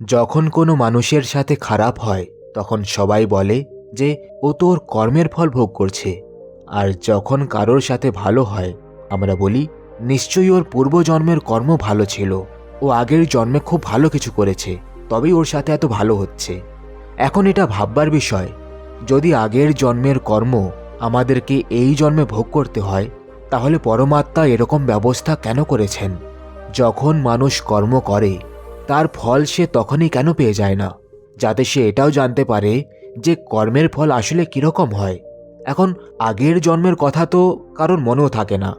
যখন কোনো মানুষের সাথে খারাপ হয়, তখন সবাই বলে যে, ও তো ওর কর্মের ফল ভোগ করছে। আর যখন কারোর সাথে ভালো হয়, আমরা বলি, নিশ্চয়ই ওর পূর্বজন্মের কর্ম ভালো ছিল। ও আগের জন্মে খুব ভালো কিছু করেছে, তবেই ওর সাথে এত ভালো হচ্ছে। এখন এটা ভাববার বিষয়, যদি আগের জন্মের কর্ম আমাদেরকে এই জন্মে ভোগ করতে হয়, তাহলে পরমাত্মা এরকম ব্যবস্থা কেন করেছেন? যখন মানুষ কর্ম করে তার ফল সে তখনই কেন পেয়ে যায় না? যাতে সে এটাও জানতে পারে যে কর্মের ফল আসলে কীরকম হয়। এখন আগের জন্মের কথা তো কারোর মনেও থাকে না।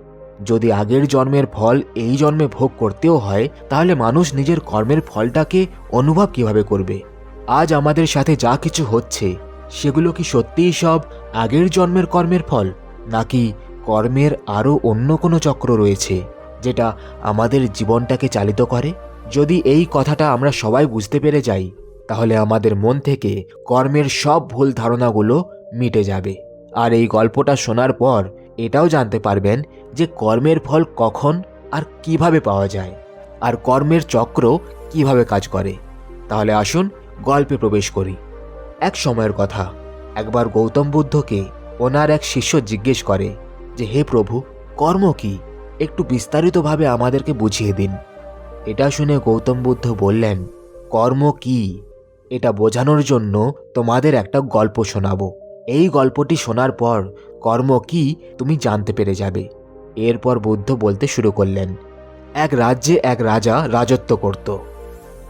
যদি আগের জন্মের ফল এই জন্মে ভোগ করতেও হয়, তাহলে মানুষ নিজের কর্মের ফলটাকে অনুভব কীভাবে করবে? আজ আমাদের সাথে যা কিছু হচ্ছে, সেগুলো কি সত্যিই সব আগের জন্মের কর্মের ফল? নাকি কর্মের আরও অন্য কোনো চক্র রয়েছে, যেটা আমাদের জীবনটাকে চালিত করে? যদি এই কথাটা আমরা সবাই বুঝতে পেরে যাই, তাহলে আমাদের মন থেকে কর্মের সব ভুল ধারণাগুলো মিটে যাবে। আর এই গল্পটা শোনার পর এটাও জানতে পারবেন যে কর্মের ফল কখন আর কীভাবে পাওয়া যায়, আর কর্মের চক্র কীভাবে কাজ করে। তাহলে আসুন গল্পে প্রবেশ করি। এক সময়ের কথা, একবার গৌতম বুদ্ধকে ওনার এক শিষ্য জিজ্ঞেস করে যে, হে প্রভু, কর্ম কি? একটু বিস্তারিতভাবে আমাদেরকে বুঝিয়ে দিন। এটা শুনে গৌতম বুদ্ধ বললেন, কর্ম কি? এটা বোঝানোর জন্য তোমাদের একটা গল্প শোনাবো। এই গল্পটি শোনার পর, কর্ম কি? তুমি জানতে পেরে যাবে। এরপর বুদ্ধ বলতে শুরু করলেন, এক রাজ্যে এক রাজা রাজত্ব করত।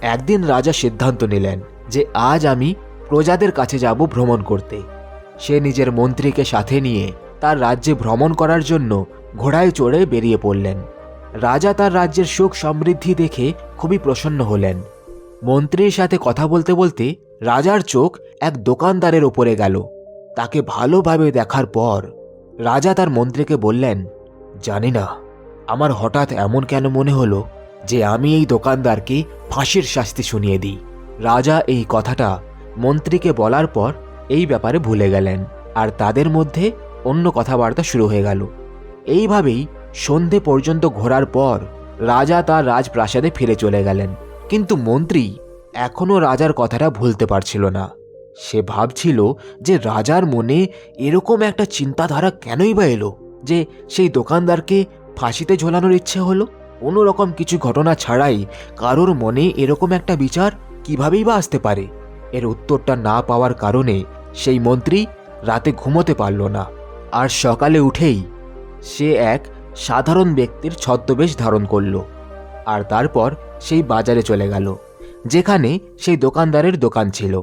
একদিন রাজা সিদ্ধান্ত নিলেন যে আজ আমি প্রজাদের কাছে যাব ভ্রমণ করতে। সে নিজের মন্ত্রীকে সাথে নিয়ে তার রাজ্যে ভ্রমণ করার জন্য ঘোড়ায় চড়ে বেরিয়ে পড়লেন। রাজা তার রাজ্যের সুখ সমৃদ্ধি দেখে খুবই প্রসন্ন হলেন। মন্ত্রীর সাথে কথা বলতে বলতে রাজার চোখ এক দোকানদারের ওপরে গেল। তাকে ভালোভাবে দেখার পর রাজা তার মন্ত্রীকে বললেন, জানি না, আমার হঠাৎ এমন কেন মনে হলো যে আমি এই দোকানদারকে ফাঁসির শাস্তি শুনিয়ে দিই? রাজা এই কথাটা মন্ত্রীকে বলার পর এই ব্যাপারে ভুলে গেলেন, আর তাদের মধ্যে অন্য কথাবার্তা শুরু হয়ে গেল। এইভাবেই সন্ধে পর্যন্ত ঘোরার পর রাজা তার রাজপ্রাসাদে ফিরে চলে গেলেন। কিন্তু মন্ত্রী এখনও রাজার কথাটা ভুলতে পারছিল না। সে ভাবছিল যে রাজার মনে এরকম একটা চিন্তাধারা কেনই বা এলো, যে সেই দোকানদারকে ফাঁসিতে ঝোলানোর ইচ্ছে হলো। কোনো রকম কিছু ঘটনা ছাড়াই কারোর মনে এরকম একটা বিচার কিভাবেই বা আসতে পারে? এর উত্তরটা না পাওয়ার কারণে সেই মন্ত্রী রাতে ঘুমোতে পারল না। আর সকালে উঠেই সে এক সাধারণ ব্যক্তির ছদ্মবেশ ধারণ করল আর তারপর সেই বাজারে চলে গেল, যেখানে সেই দোকানদারের দোকান ছিল।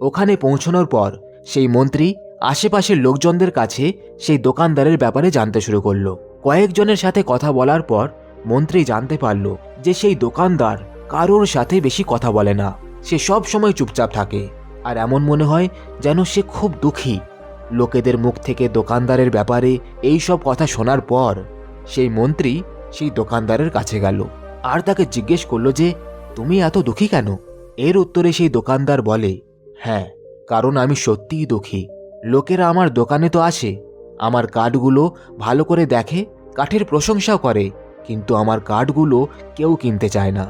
ওখানে পৌঁছানোর পর সেই মন্ত্রী আশেপাশের লোকজনদের কাছে সেই দোকানদারের ব্যাপারে জানতে শুরু করল। কয়েকজনের সাথে কথা বলার পর মন্ত্রী জানতে পারল যে সেই দোকানদার কারোর সাথে বেশি কথা বলে না। সে সব সময় চুপচাপ থাকে আর এমন মনে হয় যেন সে খুব দুঃখী। লোকেদের মুখ থেকে দোকানদারের ব্যাপারে এই সব কথা শোনার পর সেই মন্ত্রী সেই দোকানদারের কাছে গেল আর তাকে জিজ্ঞেস করল যে, তুমি এত দুঃখী কেন? এর উত্তরে সেই দোকানদার বলে হ্যাঁ কারণ আমি সত্যিই দুঃখী। লোকেরা আমার দোকানে তো আসে, আমার কাঠগুলো ভালো করে দেখে, কাঠের প্রশংসাও করে, কিন্তু আমার কাঠগুলো কেউ কিনতে চায় না।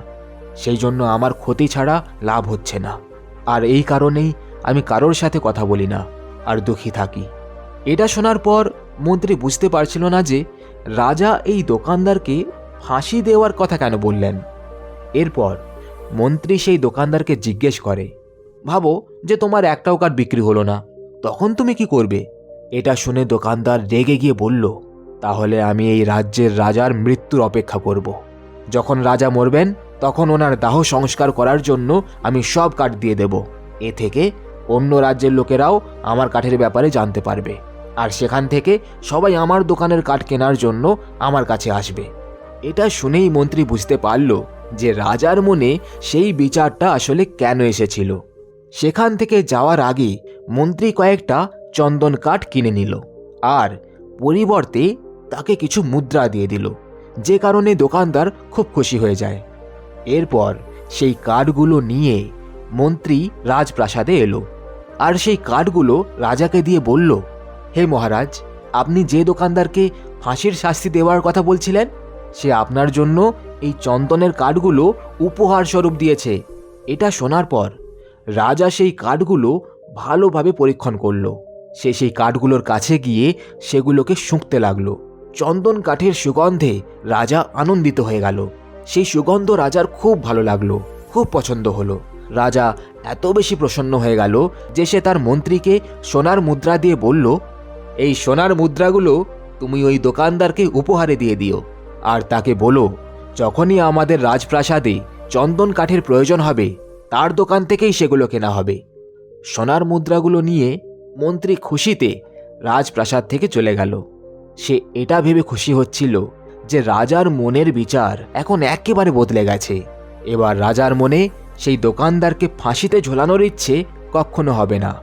সেই জন্য আমার ক্ষতি ছাড়া লাভ হচ্ছে না। আর এই কারণেই আমি কারোর সাথে কথা বলি না, আর দুঃখী থাকি। এটা শোনার পর মন্ত্রী বুঝতে পারছিল না যে রাজা এই দোকানদারকে ফাঁসি দেওয়ার কথা কেন বললেন? এরপর মন্ত্রী সেই দোকানদারকে জিজ্ঞেস করে, ভাবো যে তোমার একটাও কাঠ বিক্রি হলো না, তখন তুমি কি করবে? এটা শুনে দোকানদার রেগে গিয়ে বলল, তাহলে আমি এই রাজ্যের রাজার মৃত্যুর অপেক্ষা করব। যখন রাজা মরবেন, তখন ওনার দাহ সংস্কার করার জন্য আমি সব কাঠ দিয়ে দেব। এ থেকে অন্য রাজ্যের লোকেরাও আমার কাঠের ব্যাপারে জানতে পারবে। আর সেখান থেকে সবাই আমার দোকানের কাঠ কেনার জন্য আমার কাছে আসবে। এটা শুনেই মন্ত্রী বুঝতে পারল যে রাজার মনে সেই বিচারটা আসলে কেন এসেছিল। সেখান থেকে যাওয়ার আগে মন্ত্রী কয়েকটা চন্দন কাঠ কিনে নিল আর পরিবর্তে তাকে কিছু মুদ্রা দিয়ে দিল, যে কারণে দোকানদার খুব খুশি হয়ে যায়। এরপর সেই কাঠগুলো নিয়ে মন্ত্রী রাজপ্রাসাদে এলো আর সেই কাঠগুলো রাজাকে দিয়ে বলল হে মহারাজ, আপনি যে দোকানদারকে ফাঁসির শাস্তি দেওয়ার কথা বলছিলেন, সে আপনার জন্য এই চন্দনের কাঠগুলো উপহার স্বরূপ দিয়েছে। এটা শোনার পর রাজা সেই কাঠগুলো ভালোভাবে পরীক্ষণ করল। সে সেই কাঠগুলোর কাছে গিয়ে সেগুলোকে শুঁকতে লাগল। চন্দন কাঠের সুগন্ধে রাজা আনন্দিত হয়ে গেল। সেই সুগন্ধ রাজার খুব ভালো লাগল, খুব পছন্দ হলো। রাজা এত বেশি প্রসন্ন হয়ে গেল যে সে তার মন্ত্রীকে সোনার মুদ্রা দিয়ে বলল এই সোনার মুদ্রাগুলো তুমি ওই দোকানদারকে উপহারে দিয়ে দিও। আর তাকে বলো, যখনই আমাদের রাজপ্রাসাদে চন্দন কাঠের প্রয়োজন হবে, তার দোকান থেকেই সেগুলো কেনা হবে। সোনার মুদ্রাগুলো নিয়ে মন্ত্রী খুশিতে রাজপ্রাসাদ থেকে চলে গেল। সে এটা ভেবে খুশি হচ্ছিল যে রাজার মনের বিচার এখন একেবারে বদলে গেছে। এবার রাজার মনে সেই দোকানদারকে ফাঁসিতে ঝোলানোর ইচ্ছে কখনো হবে না।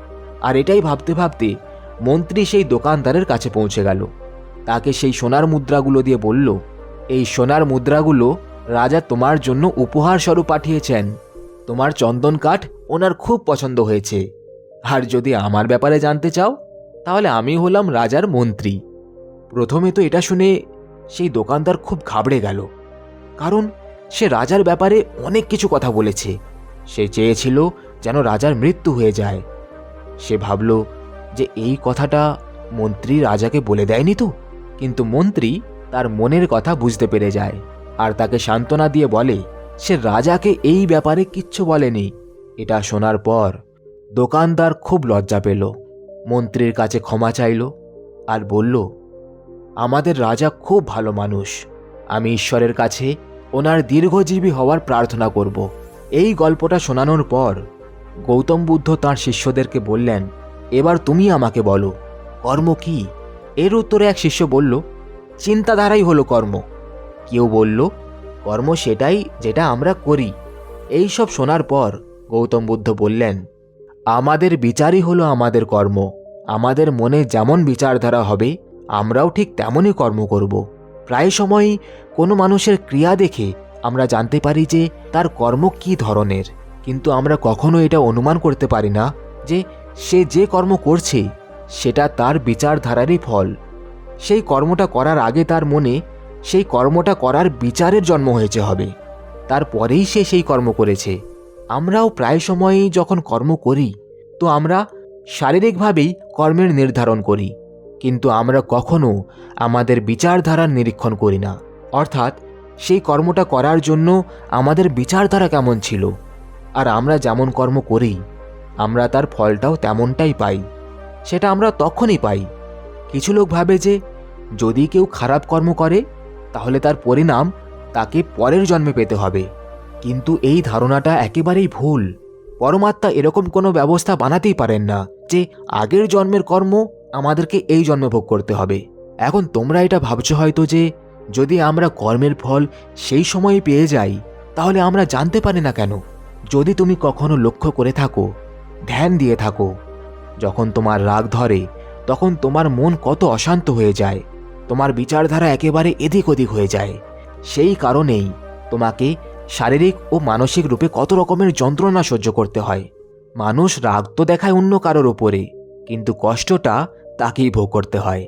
আর এটাই ভাবতে ভাবতে মন্ত্রী সেই দোকানদারের কাছে পৌঁছে গেল। তাকে সেই সোনার মুদ্রাগুলো দিয়ে বলল, এই সোনার মুদ্রাগুলো রাজা তোমার জন্য উপহার স্বরূপ পাঠিয়েছেন। তোমার চন্দন কাঠ ওনার খুব পছন্দ হয়েছে। আর যদি আমার ব্যাপারে জানতে চাও, তাহলে আমি হলাম রাজার মন্ত্রী। প্রথমে তো এটা শুনে সেই দোকানদার খুব ঘাবড়ে গেল, কারণ সে রাজার ব্যাপারে অনেক কিছু কথা বলেছে। সে চেয়েছিল যেন রাজার মৃত্যু হয়ে যায়। সে ভাবল যে এই কথাটা মন্ত্রী রাজাকে বলে দেয়নি তো? কিন্তু মন্ত্রী তার মনের কথা বুঝতে পেরে যায় আর তাকে সান্ত্বনা দিয়ে বলে, সে রাজাকে এই ব্যাপারে কিচ্ছু বলেনি। এটা শোনার পর দোকানদার খুব লজ্জা পেল। মন্ত্রীর কাছে ক্ষমা চাইল আর বলল, আমাদের রাজা খুব ভালো মানুষ। আমি ঈশ্বরের কাছে ওনার দীর্ঘজীবী হওয়ার প্রার্থনা করব। এই গল্পটা শোনানোর পর গৌতম বুদ্ধ তাঁর শিষ্যদেরকে বললেন এবার তুমি আমাকে বলো, কর্ম কি? এর উত্তরে এক শিষ্য বলল, চিন্তাধারাই হলো কর্ম। কেউ বলল, কর্ম সেটাই যেটা আমরা করি। এই সব শোনার পর গৌতম বুদ্ধ বললেন, আমাদের বিচারই হলো আমাদের কর্ম। আমাদের মনে যেমন বিচারধারা হবে, আমরাও ঠিক তেমনই কর্ম করব। প্রায় সময়ই কোনো মানুষের ক্রিয়া দেখে আমরা জানতে পারি যে তার কর্ম কী ধরনের। কিন্তু আমরা কখনো এটা অনুমান করতে পারি না যে সে যে কর্ম করছে, সেটা তার বিচারধারারই ফল। সেই কর্মটা করার আগে তার মনে সেই কর্মটা করার বিচারের জন্ম হয়েছে হবে। তারপরেই সে সেই কর্ম করেছে। আমরাও প্রায় সময়ই যখন কর্ম করি, তো আমরা শারীরিকভাবেই কর্মের নির্ধারণ করি। কিন্তু আমরা কখনো আমাদের বিচারধারার নিরীক্ষণ করি না। অর্থাৎ সেই কর্মটা করার জন্য আমাদের বিচারধারা কেমন ছিল? আর আমরা যেমন কর্ম করি আমরা তার ফলটাও তেমনটাই পাই। সেটা আমরা তখনই পাই। কিছু লোক ভাবে যে, যদি কেউ খারাপ কর্ম করে, তাহলে তার পরিণাম তাকে পরের জন্মে পেতে হবে। কিন্তু এই ধারণাটা একেবারেই ভুল। পরমাত্মা এরকম কোনো ব্যবস্থা বানাতেই পারেন না যে, আগের জন্মের কর্ম আমাদেরকে এই জন্মে ভোগ করতে হবে। এখন তোমরা এটা ভাবছ হয়তো যে, যদি আমরা কর্মের ফল সেই সময়ে পেয়ে যাই, তাহলে আমরা জানতে পারি না কেন? যদি তুমি কখনো লক্ষ্য করে থাকো ধ্যান দিয়ে থাকো। যখন তোমার রাগ ধরে, তখন তোমার মন কত অশান্ত হয়ে যায়। তোমার বিচারধারা একেবারে এদিক ওদিক হয়ে যায়। সেই কারণেই তোমাকে শারীরিক ও মানসিক রূপে কত রকমের যন্ত্রণা সহ্য করতে হয়। মানুষ রাগ তো দেখায় অন্য কারোর ওপরে কিন্তু কষ্টটা তাকেই ভোগ করতে হয়।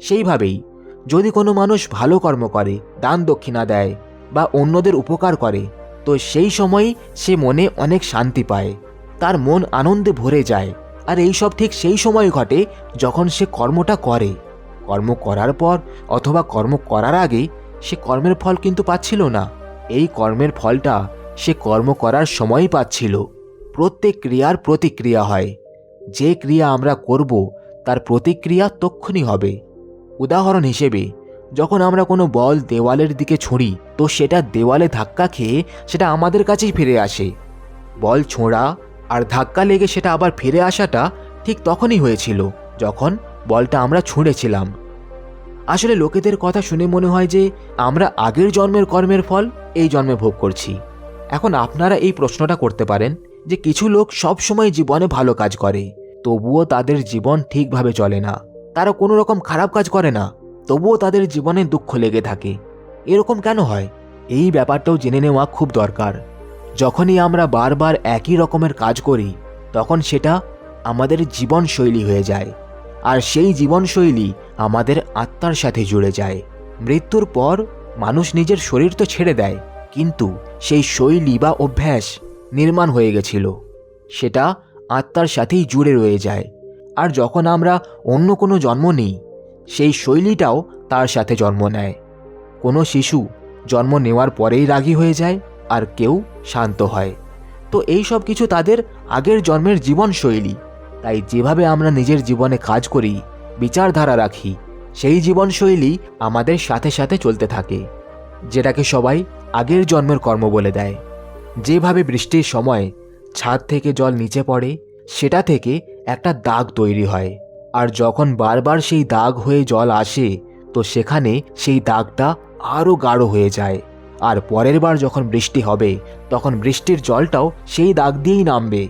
সেইভাবেই যদি কোনো মানুষ ভালো কর্ম করে, দান দক্ষিণা দেয় বা অন্যদের উপকার করে, তো সেই সময়ই সে মনে অনেক শান্তি পায়। তার মন আনন্দে ভরে যায়। আর এই সব ঠিক সেই সময় ঘটে যখন সে কর্মটা করে। কর্ম করার পর অথবা কর্ম করার আগে সে কর্মের ফল কিন্তু পাচ্ছিল না। এই কর্মের ফলটা সে কর্ম করার সময়ই পাচ্ছিল। প্রত্যেক ক্রিয়ার প্রতিক্রিয়া হয়। যে ক্রিয়া আমরা করব, তার প্রতিক্রিয়া তক্ষণই হবে। উদাহরণ হিসেবে, যখন আমরা কোনো বল দেওয়ালের দিকে ছুঁড়ি, তো সেটা দেওয়ালে ধাক্কা খেয়ে সেটা আমাদের কাছেই ফিরে আসে। বল ছোঁড়া আর ধাক্কা লেগে সেটা আবার ফিরে আসাটা ঠিক তখনই হয়েছিল, যখন বলটা আমরা ছুঁড়েছিলাম। আসলে লোকেদের কথা শুনে মনে হয় যে আমরা আগের জন্মের কর্মের ফল এই জন্মে ভোগ করছি। এখন আপনারা এই প্রশ্নটা করতে পারেন যে কিছু লোক সব সময় জীবনে ভালো কাজ করে, তবুও তাদের জীবন ঠিকভাবে চলে না। তারা কোনো রকম খারাপ কাজ করে না, তবুও তাদের জীবনে দুঃখ লেগে থাকে। এরকম কেন হয়? এই ব্যাপারটাও জেনে নেওয়া খুব দরকার। যখনই আমরা বারবার একই রকমের কাজ করি, তখন সেটা আমাদের জীবনশৈলী হয়ে যায়। আর সেই জীবনশৈলী আমাদের আত্মার সাথে জুড়ে যায়। মৃত্যুর পর মানুষ নিজের শরীর তো ছেড়ে দেয়, কিন্তু সেই শৈলী বা অভ্যাস নির্মাণ হয়ে গেছিল। সেটা আত্মার সাথেই জুড়ে রয়ে যায়। আর যখন আমরা অন্য কোনো জন্ম নিই, সেই শৈলীটাও তার সাথে জন্ম নেয়। কোনো শিশু জন্ম নেওয়ার পরেই রাগী হয়ে যায় আর কেউ শান্ত হয়। তো এই সব কিছু তাদের আগের জন্মের জীবনশৈলী। তাই যেভাবে আমরা নিজের জীবনে কাজ করি, বিচারধারা রাখি, সেই জীবনশৈলী আমাদের সাথে সাথে চলতে থাকে, যেটাকে সবাই আগের জন্মের কর্ম বলে দেয়। যেভাবে বৃষ্টির সময় ছাদ থেকে জল নিচে পড়ে, সেটা থেকে একটা দাগ তৈরি হয়। আর যখন বারবার সেই দাগ হয়ে জল আসে, তো সেখানে সেই দাগটা আরও গাঢ় হয়ে যায়। আর পরের বার যখন বৃষ্টি হবে, তখন বৃষ্টির জলটাও সেই দাগ দিয়েই নামবে।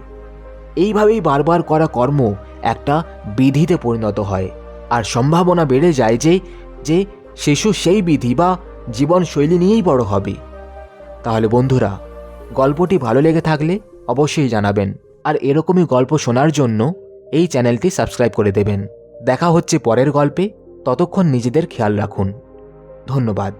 এইভাবেই বারবার করা কর্ম একটা বিধিতে পরিণত হয়। আর সম্ভাবনা বেড়ে যায় যে যে শিশু সেই বিধি বা জীবনশৈলী নিয়েই বড় হবে। তাহলে বন্ধুরা, গল্পটি ভালো লেগে থাকলে অবশ্যই জানাবেন। আর এরকমই গল্প শোনার জন্য এই চ্যানেলটি সাবস্ক্রাইব করে দেবেন। দেখা হচ্ছে পরের গল্পে। ততক্ষণ নিজেদের খেয়াল রাখুন। ধন্যবাদ।